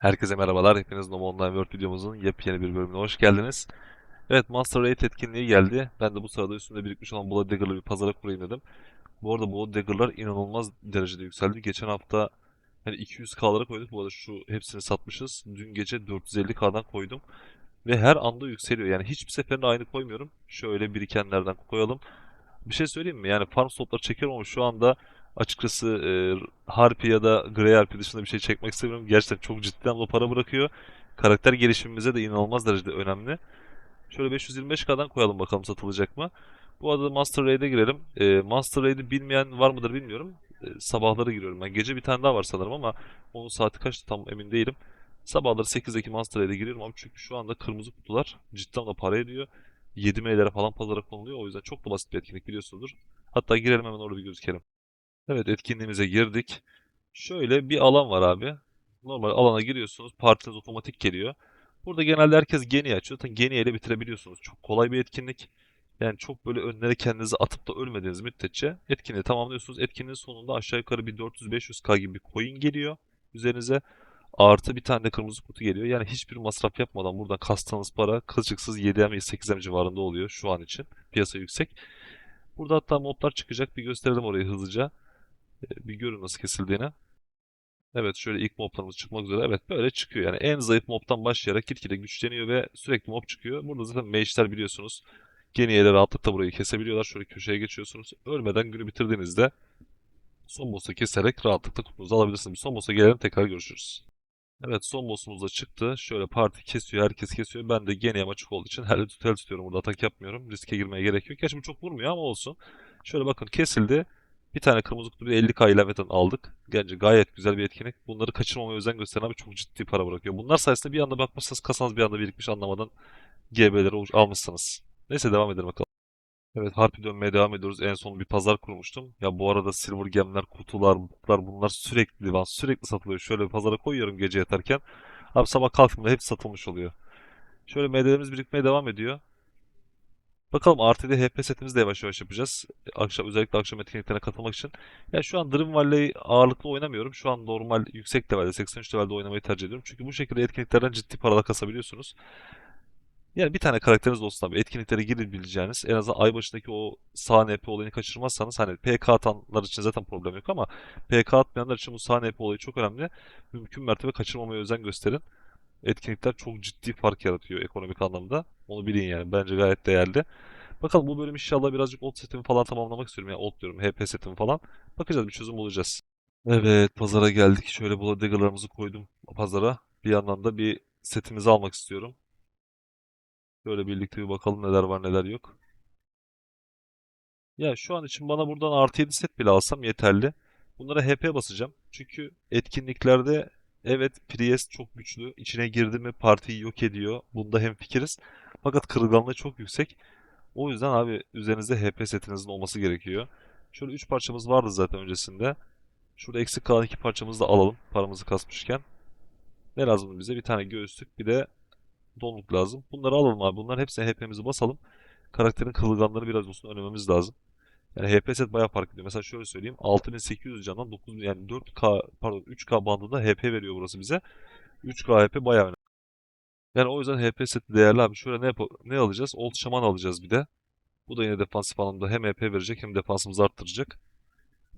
Herkese merhabalar. Hepiniz Nova Online World videomuzun yepyeni bir bölümüne hoş geldiniz. Evet Master Raid etkinliği geldi. Ben de bu sırada üstünde birikmiş olan Blood Dagger'ları bir pazara kurayım dedim. Bu arada Blood Dagger'lar inanılmaz derecede yükseldi. Geçen hafta hani 200k'lara koyduk. Bu arada şu hepsini satmışız. Dün gece 450k'dan koydum. Ve her anda yükseliyor. Yani hiçbir seferinde aynı koymuyorum. Şöyle birikenlerden koyalım. Bir şey söyleyeyim mi? Yani farm slotları çekiyorum ama şu anda açıkçası e, Harpy ya da Grey Harpy dışında bir şey çekmek istemiyorum. Gerçekten çok ciddi anlamda para bırakıyor. Karakter gelişimimize de inanılmaz derecede önemli. Şöyle 525k'dan koyalım bakalım satılacak mı? Bu arada Master Raid'e girelim. E, Master Raid'i bilmeyen var mıdır bilmiyorum. E, sabahları giriyorum ben. Gece bir tane daha var sanırım ama onun saati kaçtı tam emin değilim. Sabahları 8'deki Master Raid'e giriyorum ama çünkü şu anda kırmızı kutular cidden de para ediyor. 7 M'lere falan pazara konuluyor. O yüzden çok da basit bir etkinlik biliyorsunuzdur. Hatta girelim hemen orada bir gözükelim. Evet etkinliğimize girdik. Şöyle bir alan var abi. Normal alana giriyorsunuz. Partiniz otomatik geliyor. Burada genelde herkes Geni açıyor. Zaten Geni ile bitirebiliyorsunuz. Çok kolay bir etkinlik. Yani çok böyle önlere kendinizi atıp da ölmediğiniz müddetçe etkinliği tamamlıyorsunuz. Etkinliğin sonunda aşağı yukarı bir 400-500k gibi bir coin geliyor üzerinize. Artı bir tane de kırmızı kutu geliyor. Yani hiçbir masraf yapmadan buradan kastığınız para kılçıksız 7M 8M civarında oluyor şu an için. Piyasa yüksek. Burada hatta modlar çıkacak. Bir gösterelim orayı hızlıca. Ee, Bir görün nasıl kesildiğini. Evet şöyle ilk moblarımız çıkmak üzere. Evet böyle çıkıyor. Yani en zayıf mobtan başlayarak gitgide güçleniyor ve sürekli mob çıkıyor. Burada zaten mage'ler biliyorsunuz. Geniyeler rahatlıkla burayı kesebiliyorlar. Şöyle köşeye geçiyorsunuz. Ölmeden günü bitirdiğinizde son boss'u keserek rahatlıkla kutunuzu alabilirsiniz. Son boss'a gelelim tekrar görüşürüz. Evet son boss'umuz da çıktı. Şöyle parti kesiyor, herkes kesiyor. Ben de geniyem açık olduğu için her tutel tutuyorum. Burada atak yapmıyorum. Riske girmeye gerek yok. Gerçi bu çok vurmuyor ama olsun. Şöyle bakın kesildi. Bir tane kırmızı kutu bir 50k ilavetten aldık. Bence gayet güzel bir etkinlik. Bunları kaçırmamaya özen gösteren abi çok ciddi para bırakıyor. Bunlar sayesinde bir anda bakmışsınız kasanız bir anda birikmiş anlamadan GB'leri almışsınız. Neyse devam edelim bakalım. Evet harpi dönmeye devam ediyoruz. En son bir pazar kurmuştum. Ya bu arada silver gemler, kutular, buklar bunlar sürekli var. Sürekli satılıyor. Şöyle bir pazara koyuyorum gece yatarken. Abi sabah kalktığımda hepsi satılmış oluyor. Şöyle MD'lerimiz birikmeye devam ediyor. Bakalım artı HP setimizi de yavaş yavaş yapacağız. Akşam özellikle akşam etkinliklerine katılmak için. Ya şu an Dream Valley ağırlıklı oynamıyorum. Şu an normal yüksek levelde 83 levelde oynamayı tercih ediyorum. Çünkü bu şekilde etkinliklerden ciddi paralar kasabiliyorsunuz. Yani bir tane karakteriniz olsun abi. Etkinliklere girebileceğiniz en azından ay başındaki o sağ NP olayını kaçırmazsanız hani PK atanlar için zaten problem yok ama PK atmayanlar için bu sağ NP olayı çok önemli. Mümkün mertebe kaçırmamaya özen gösterin. Etkinlikler çok ciddi fark yaratıyor ekonomik anlamda. Onu bilin yani. Bence gayet değerli. Bakalım bu bölüm inşallah birazcık old setimi falan tamamlamak istiyorum. Yani old diyorum HP setimi falan. Bakacağız bir çözüm bulacağız. Evet pazara geldik. Şöyle Blood Dagger'larımızı koydum pazara. Bir yandan da bir setimizi almak istiyorum. Şöyle birlikte bir bakalım neler var neler yok. Ya şu an için bana buradan artı 7 set bile alsam yeterli. Bunlara HP basacağım. Çünkü etkinliklerde evet Priest çok güçlü. İçine girdi mi partiyi yok ediyor. Bunda hemfikiriz. Fakat kırılganlığı çok yüksek. O yüzden abi üzerinizde HP setinizin olması gerekiyor. Şöyle 3 parçamız vardı zaten öncesinde. Şurada eksik kalan 2 parçamızı da alalım paramızı kasmışken. Ne lazım bize? Bir tane göğüslük bir de donluk lazım. Bunları alalım abi. Bunların hepsine HP'mizi basalım. Karakterin kırılganlığını biraz olsun önlememiz lazım. Yani HP set bayağı fark ediyor. Mesela şöyle söyleyeyim. 6800 candan 9000 yani 4K pardon 3K bandında HP veriyor burası bize. 3K HP bayağı önemli. Yani o yüzden HP seti değerli abi. Şöyle ne ne alacağız? Old Shaman alacağız bir de. Bu da yine defansif anlamda hem HP verecek hem defansımızı arttıracak.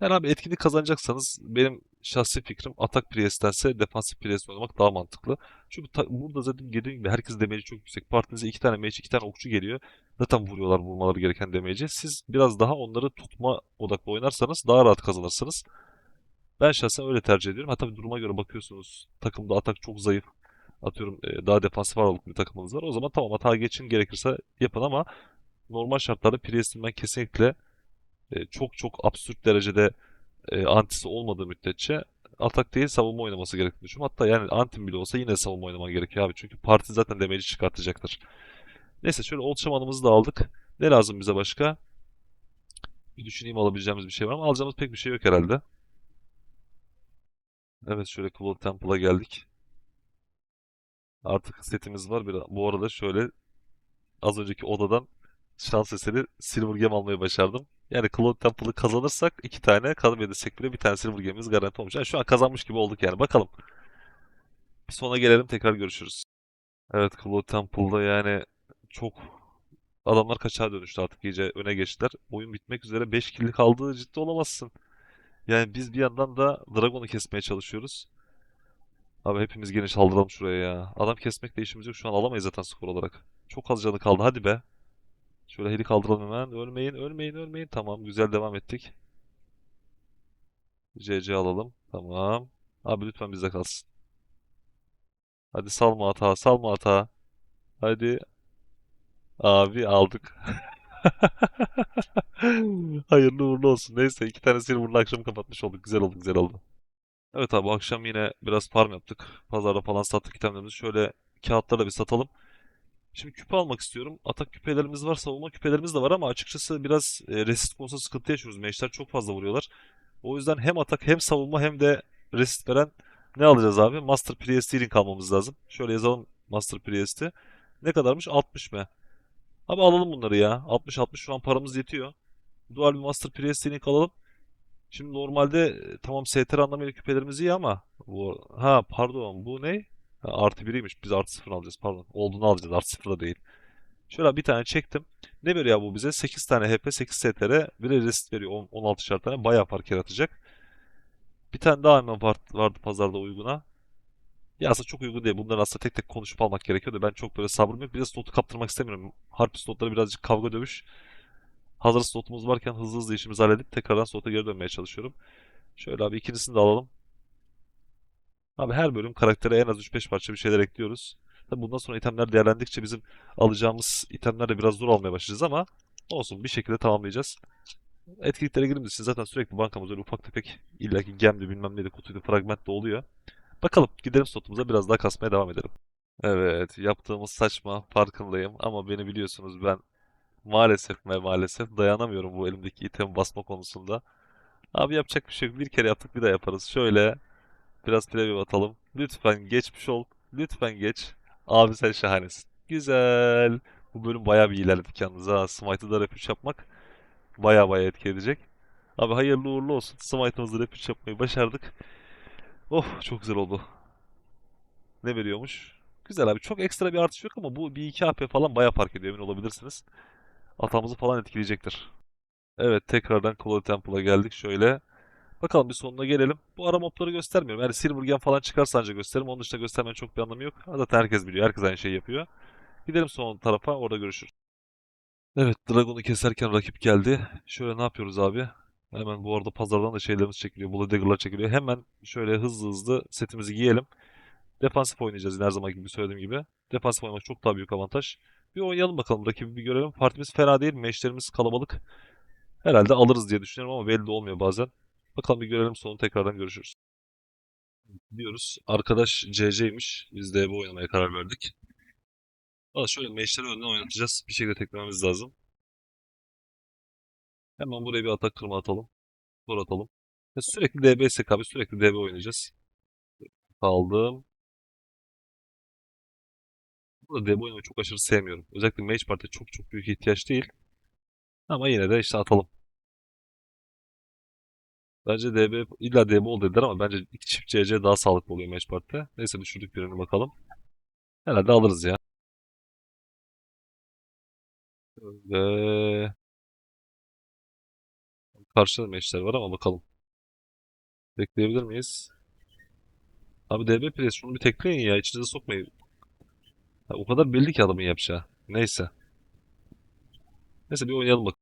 Yani abi etkinlik kazanacaksanız benim şahsi fikrim atak Priest'tense defansif Priest oynamak daha mantıklı. Çünkü burada zaten dediğim gibi herkes damage'i çok yüksek. Partinize iki tane mage, iki tane okçu geliyor. Zaten vuruyorlar vurmaları gereken damage'i. Siz biraz daha onları tutma odaklı oynarsanız daha rahat kazanırsınız. Ben şahsen öyle tercih ediyorum. Hatta bir duruma göre bakıyorsunuz. Takımda atak çok zayıf. Atıyorum e, daha defansif ağırlıklı bir takımınız var. O zaman tamam atağa geçin gerekirse yapın ama normal şartlarda Priest'in ben kesinlikle e, çok çok absürt derecede e, antisi olmadığı müddetçe atak değil savunma oynaması gerektiğini düşünüyorum. Hatta yani antim bile olsa yine savunma oynaman gerekiyor abi. Çünkü parti zaten damage'i çıkartacaktır. Neyse şöyle old da aldık. Ne lazım bize başka? Bir düşüneyim alabileceğimiz bir şey var ama alacağımız pek bir şey yok herhalde. Evet şöyle Cloud Temple'a geldik. Artık setimiz var. Bir, bu arada şöyle az önceki odadan şans eseri Silver Gem almayı başardım. Yani Cloud Temple'ı kazanırsak iki tane kaybedersek bile bir tane Silver Gem'imiz garanti olmuş. Yani şu an kazanmış gibi olduk yani. Bakalım. Bir sona gelelim tekrar görüşürüz. Evet Cloud Temple'da yani çok adamlar kaçağa dönüştü artık iyice öne geçtiler. Oyun bitmek üzere 5 kill kaldı ciddi olamazsın. Yani biz bir yandan da Dragon'u kesmeye çalışıyoruz. Abi hepimiz geniş saldıralım şuraya ya. Adam kesmekle işimiz yok şu an alamayız zaten skor olarak. Çok az canı kaldı hadi be. Şöyle heli kaldıralım hemen. Ölmeyin ölmeyin ölmeyin. Tamam güzel devam ettik. CC alalım. Tamam. Abi lütfen bizde kalsın. Hadi salma hata salma hata. Hadi. Abi aldık. Hayırlı uğurlu olsun. Neyse iki tane silver'lı akşam kapatmış olduk. Güzel oldu güzel oldu. Evet abi akşam yine biraz farm yaptık. Pazarda falan sattık itemlerimizi. Şöyle kağıtlarla bir satalım. Şimdi küpe almak istiyorum. Atak küpelerimiz var, savunma küpelerimiz de var ama açıkçası biraz e, resist konusunda sıkıntı yaşıyoruz. Mage'ler çok fazla vuruyorlar. O yüzden hem atak hem savunma hem de resist veren ne alacağız abi? Master Priest Healing almamız lazım. Şöyle yazalım Master Priest'i. Ne kadarmış? 60 mı? Abi alalım bunları ya. 60-60 şu an paramız yetiyor. Dual bir Master Priest Healing alalım. Şimdi normalde e, tamam STR anlamıyla küpelerimiz iyi ama bu ha pardon bu ne? Ha, artı biriymiş. Biz artı sıfır alacağız pardon. Olduğunu alacağız artı sıfır da değil. Şöyle bir tane çektim. Ne veriyor bu bize? 8 tane HP, 8 STR, bir resist veriyor 10, 16 tane. Bayağı fark yaratacak. Bir tane daha hemen var- vardı pazarda uyguna. Ya aslında çok uygun değil. Bunları aslında tek tek konuşup almak gerekiyor da ben çok böyle sabrım yok. Bir de slotu kaptırmak istemiyorum. Harpi slotları birazcık kavga dövüş. Hazır slotumuz varken hızlı hızlı işimizi halledip tekrardan slota geri dönmeye çalışıyorum. Şöyle abi ikincisini de alalım. Abi her bölüm karaktere en az 3-5 parça bir şeyler ekliyoruz. Tabi bundan sonra itemler değerlendikçe bizim alacağımız itemlerle biraz zor almaya başlayacağız ama olsun bir şekilde tamamlayacağız. Etkinliklere girdiğimiz için zaten sürekli bankamız öyle ufak tefek illaki gemdi bilmem neydi kutuydu fragment de oluyor. Bakalım gidelim slotumuza biraz daha kasmaya devam edelim. Evet yaptığımız saçma farkındayım ama beni biliyorsunuz ben maalesef ve maalesef dayanamıyorum bu elimdeki item basma konusunda. Abi yapacak bir şey yok bir kere yaptık bir daha yaparız. Şöyle Biraz preview atalım. Lütfen geçmiş ol. Lütfen geç. Abi sen şahanesin. Güzel. Bu bölüm bayağı bir ilerledik yalnız ha. Smite'ı da 3 yapmak bayağı bayağı etki edecek. Abi hayırlı uğurlu olsun. Smite'ımızı 3 yapmayı başardık. Oh çok güzel oldu. Ne veriyormuş? Güzel abi. Çok ekstra bir artış yok ama bu bir 2 AP falan bayağı fark ediyor emin olabilirsiniz. Atamızı falan etkileyecektir. Evet tekrardan Cloud Temple'a geldik. Şöyle Bakalım bir sonuna gelelim. Bu ara mobları göstermiyorum. Yani Silvergen falan çıkarsa ancak gösteririm. Onun dışında göstermenin çok bir anlamı yok. Zaten herkes biliyor. Herkes aynı şeyi yapıyor. Gidelim son tarafa. Orada görüşürüz. Evet, Dragon'u keserken rakip geldi. Şöyle ne yapıyoruz abi? Hemen bu arada pazardan da şeylerimiz çekiliyor. Bullet Dagger'lar çekiliyor. Hemen şöyle hızlı hızlı setimizi giyelim. Defansif oynayacağız her zaman gibi söylediğim gibi. Defansif oynamak çok daha büyük avantaj. Bir oynayalım bakalım. Rakibi bir görelim. Partimiz fena değil. Meşlerimiz kalabalık. Herhalde alırız diye düşünüyorum ama belli olmuyor bazen. Bakalım bir görelim sonra tekrardan görüşürüz. Diyoruz. Arkadaş CC'ymiş. Biz de bu oynamaya karar verdik. Valla şöyle meşleri önden oynatacağız. Bir şekilde teklememiz lazım. Hemen buraya bir atak kırma atalım. Tor atalım. Sürekli DB abi. Sürekli DB oynayacağız. Aldım. Burada DB oynamayı çok aşırı sevmiyorum. Özellikle Mage Party'e çok çok büyük ihtiyaç değil. Ama yine de işte atalım. Bence DB illa DB ol dediler ama bence iki çift CC daha sağlıklı oluyor Match Party'de. Neyse düşürdük birini bakalım. Herhalde alırız ya. Ve karşıda matchler var ama bakalım. Bekleyebilir miyiz? Abi DB Press şunu bir tekleyin ya içinize sokmayın. O kadar belli ki adamın yapacağı. Neyse. Neyse bir oynayalım bakalım.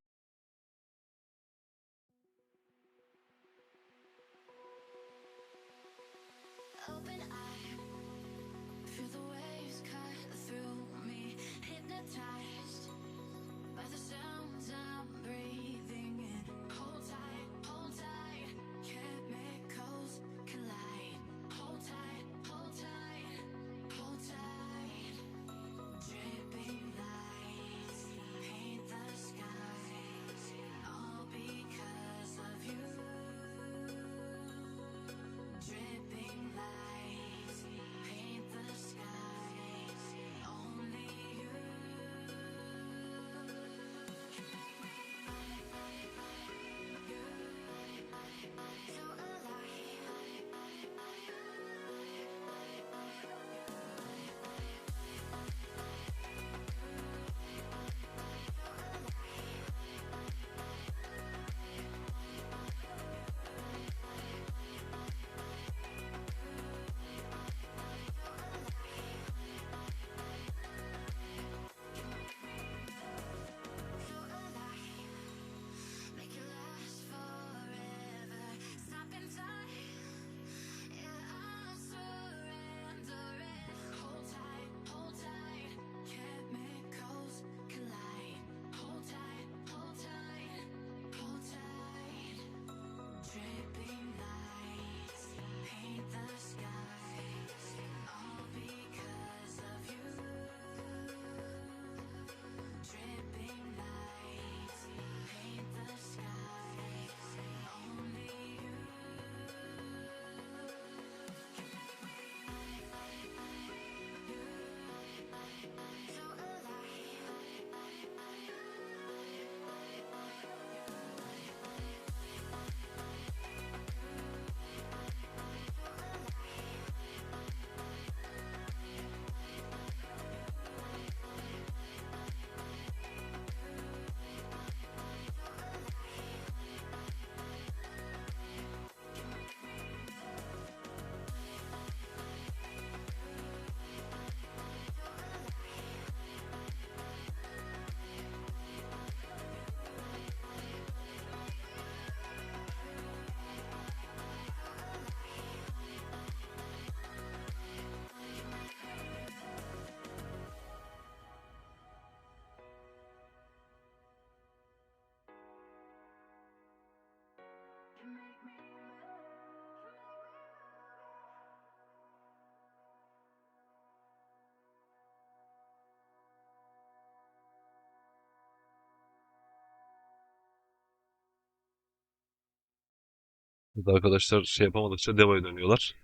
Burada arkadaşlar şey yapamadıkça Deva'ya dönüyorlar.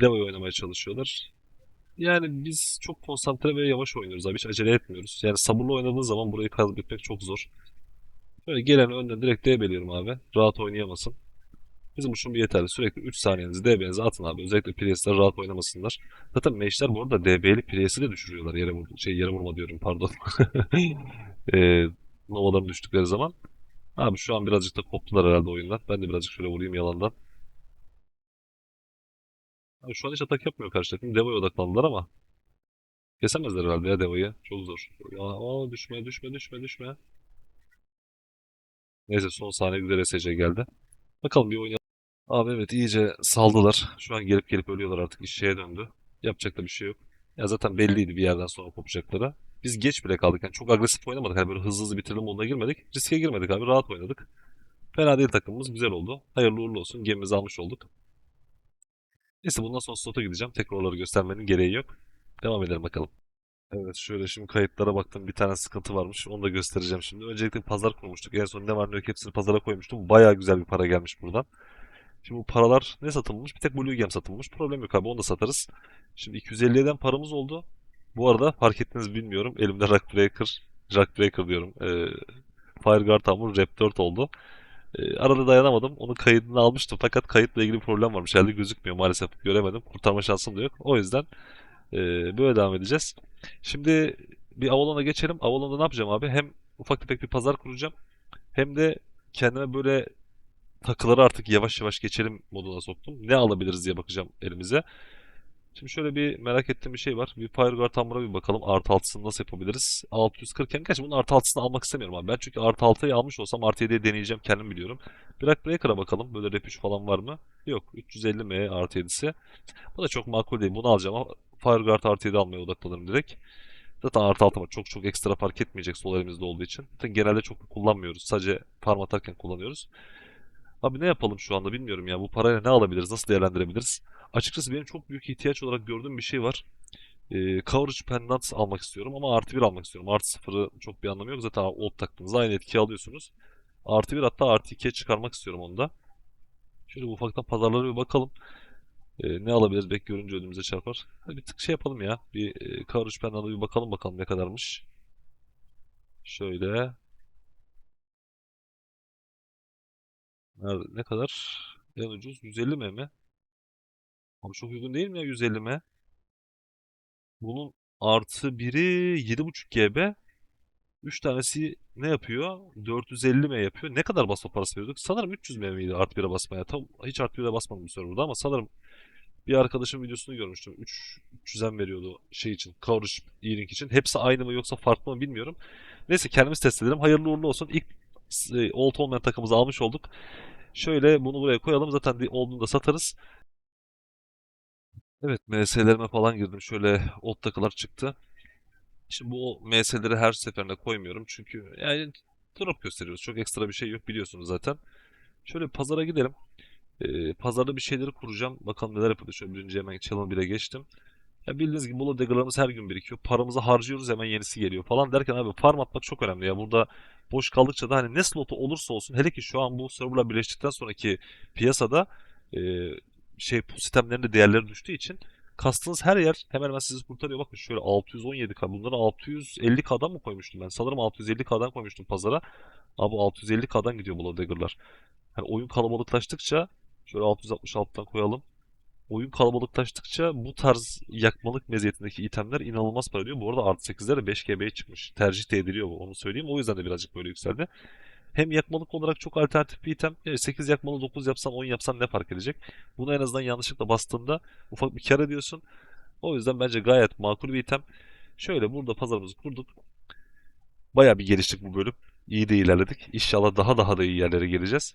Deva'yı oynamaya çalışıyorlar. Yani biz çok konsantre ve yavaş oynuyoruz abi. Hiç acele etmiyoruz. Yani sabırlı oynadığın zaman burayı kaybetmek çok zor. Böyle gelen önden direkt DB'liyorum abi. Rahat oynayamasın. Bizim için bir yeterli. Sürekli 3 saniyenizi DB'nize atın abi. Özellikle Priest'ler rahat oynamasınlar. Zaten Mage'ler bu arada DB'li Priest'i de düşürüyorlar. Yere vur şey yere vurma diyorum pardon. Eee Nova'ların düştükleri zaman. Abi şu an birazcık da koptular herhalde oyundan. Ben de birazcık şöyle vurayım yalandan. Abi şu an hiç atak yapmıyor karşı takım. Deva'ya odaklandılar ama kesemezler herhalde ya Deva'yı. Çok zor. Ya, aa, düşme düşme düşme düşme. Neyse son saniye güzel SC geldi. Bakalım bir oynayalım. Abi evet iyice saldılar. Şu an gelip gelip ölüyorlar artık. İş şeye döndü. Yapacak da bir şey yok. Ya zaten belliydi bir yerden sonra kopacakları. Biz geç bile kaldık. Yani çok agresif oynamadık. Hani böyle hızlı hızlı bitirelim moduna girmedik. Riske girmedik abi. Rahat oynadık. Fena değil takımımız. Güzel oldu. Hayırlı uğurlu olsun. Gemimizi almış olduk. Neyse bundan sonra slota gideceğim. Tekrar oraları göstermenin gereği yok. Devam edelim bakalım. Evet şöyle şimdi kayıtlara baktım. Bir tane sıkıntı varmış. Onu da göstereceğim şimdi. Öncelikle pazar kurmuştuk. En son ne var ne yok hepsini pazara koymuştum. Bayağı güzel bir para gelmiş buradan. Şimdi bu paralar ne satılmış? Bir tek Blue Gem satılmış. Problem yok abi onu da satarız. Şimdi 250'den paramız oldu. Bu arada fark ettiniz bilmiyorum. Elimde Rock Breaker, Rock Breaker diyorum. Ee, Fireguard Armor Rap 4 oldu. Ee, arada dayanamadım. Onun kaydını almıştım. Fakat kayıtla ilgili problem varmış. Elde gözükmüyor maalesef. Göremedim. Kurtarma şansım da yok. O yüzden ee, böyle devam edeceğiz. Şimdi bir Avalon'a geçelim. Avalon'da ne yapacağım abi? Hem ufak tefek bir pazar kuracağım. Hem de kendime böyle takıları artık yavaş yavaş geçelim moduna soktum. Ne alabiliriz diye bakacağım elimize. Şimdi şöyle bir merak ettiğim bir şey var. Bir Fireguard Armor'a bir bakalım. Artı 6'sını nasıl yapabiliriz? 640 hem gerçi bunun artı 6'sını almak istemiyorum abi. Ben çünkü artı 6'yı almış olsam artı 7'ye deneyeceğim kendim biliyorum. Black Breaker'a bakalım. Böyle rep 3 falan var mı? Yok. 350M artı 7'si. Bu da çok makul değil. Bunu alacağım ama Fireguard artı 7 almaya odaklanırım direkt. Zaten artı 6 var. Çok çok ekstra fark etmeyecek sol elimizde olduğu için. Zaten genelde çok kullanmıyoruz. Sadece farm atarken kullanıyoruz. Abi ne yapalım şu anda bilmiyorum ya. Bu parayla ne alabiliriz? Nasıl değerlendirebiliriz? Açıkçası benim çok büyük ihtiyaç olarak gördüğüm bir şey var. Ee, Coverage Pendant almak istiyorum ama artı 1 almak istiyorum. Artı 0'ı çok bir anlamı yok. Zaten old taktığınızda aynı etkiyi alıyorsunuz. Artı 1 hatta artı 2'ye çıkarmak istiyorum onu da. Şöyle ufaktan pazarlara bir bakalım. Ee, ne alabiliriz? Belki görünce önümüze çarpar. Hadi bir tık şey yapalım ya. Bir e, Coverage Pendant'a bir bakalım bakalım ne kadarmış. Şöyle. Nerede, ne kadar? En ucuz 150 mi mi? Abi çok uygun değil mi ya 150 mi? Bunun artı biri 7.5 GB. 3 tanesi ne yapıyor? 450 M yapıyor. Ne kadar basma parası veriyorduk? Sanırım 300 M miydi artı 1'e basmaya? Tam hiç artı 1'e basmadım bu serverda ama sanırım bir arkadaşım videosunu görmüştüm. 3 300'en veriyordu şey için. Coverage E-Link için. Hepsi aynı mı yoksa farklı mı bilmiyorum. Neyse kendimiz test edelim. Hayırlı uğurlu olsun. İlk e, Old olmayan takımımızı almış olduk. Şöyle bunu buraya koyalım. Zaten olduğunda satarız. Evet MS'lerime falan girdim. Şöyle old takılar çıktı. Şimdi bu MS'leri her seferinde koymuyorum. Çünkü yani drop gösteriyoruz. Çok ekstra bir şey yok biliyorsunuz zaten. Şöyle pazara gidelim. Ee, pazarda bir şeyleri kuracağım. Bakalım neler yapılıyor. Şöyle birinci hemen channel 1'e geçtim. Ya bildiğiniz gibi Mola Dagger'larımız her gün birikiyor. Paramızı harcıyoruz hemen yenisi geliyor falan derken abi farm atmak çok önemli ya. Burada boş kaldıkça da hani ne slotu olursa olsun hele ki şu an bu serverla birleştikten sonraki piyasada e, şey bu sistemlerin de değerleri düştüğü için kastığınız her yer hemen hemen sizi kurtarıyor. Bakın şöyle 617k bunları 650k'dan mı koymuştum ben? Sanırım 650k'dan koymuştum pazara. Abi 650k'dan gidiyor bu Dagger'lar. Hani oyun kalabalıklaştıkça şöyle 666'dan koyalım oyun kalabalıklaştıkça bu tarz yakmalık meziyetindeki itemler inanılmaz para ediyor. Bu arada artı 8'lere 5 GB'ye çıkmış. Tercih de ediliyor bu onu söyleyeyim. O yüzden de birazcık böyle yükseldi. Hem yakmalık olarak çok alternatif bir item. Yani 8 yakmalı 9 yapsan 10 yapsan ne fark edecek? Bunu en azından yanlışlıkla bastığında ufak bir kar ediyorsun. O yüzden bence gayet makul bir item. Şöyle burada pazarımızı kurduk. Baya bir geliştik bu bölüm. İyi de ilerledik. İnşallah daha daha da iyi yerlere geleceğiz.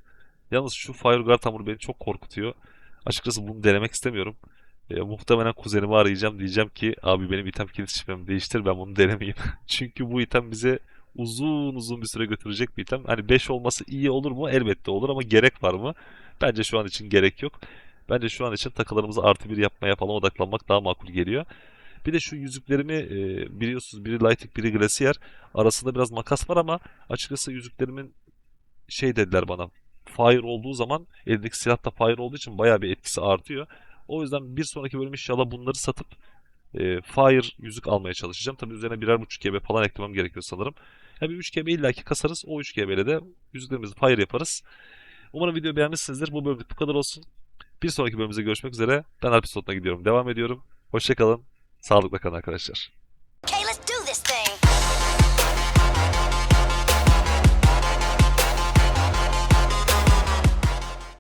Yalnız şu Fireguard hamuru beni çok korkutuyor. Açıkçası bunu denemek istemiyorum. E, muhtemelen kuzenimi arayacağım. Diyeceğim ki abi benim item kilit şifremi değiştir ben bunu denemeyeyim. Çünkü bu item bize uzun uzun bir süre götürecek bir item. Hani 5 olması iyi olur mu? Elbette olur ama gerek var mı? Bence şu an için gerek yok. Bence şu an için takılarımızı artı bir yapmaya falan odaklanmak daha makul geliyor. Bir de şu yüzüklerimi e, biliyorsunuz biri Lighting biri Glacier. Arasında biraz makas var ama açıkçası yüzüklerimin şey dediler bana. Fire olduğu zaman eldeki silah da fire olduğu için bayağı bir etkisi artıyor. O yüzden bir sonraki bölüm inşallah bunları satıp e, Fire yüzük almaya çalışacağım. Tabii üzerine birer buçuk GB falan eklemem gerekiyor sanırım. Ya bir 3 GB illaki kasarız. O 3 GB de yüzüklerimizi Fire yaparız. Umarım videoyu beğenmişsinizdir. Bu bölümlük bu kadar olsun. Bir sonraki bölümümüzde görüşmek üzere. Ben Alp Slot'una gidiyorum. Devam ediyorum. Hoşçakalın. Sağlıkla kalın arkadaşlar.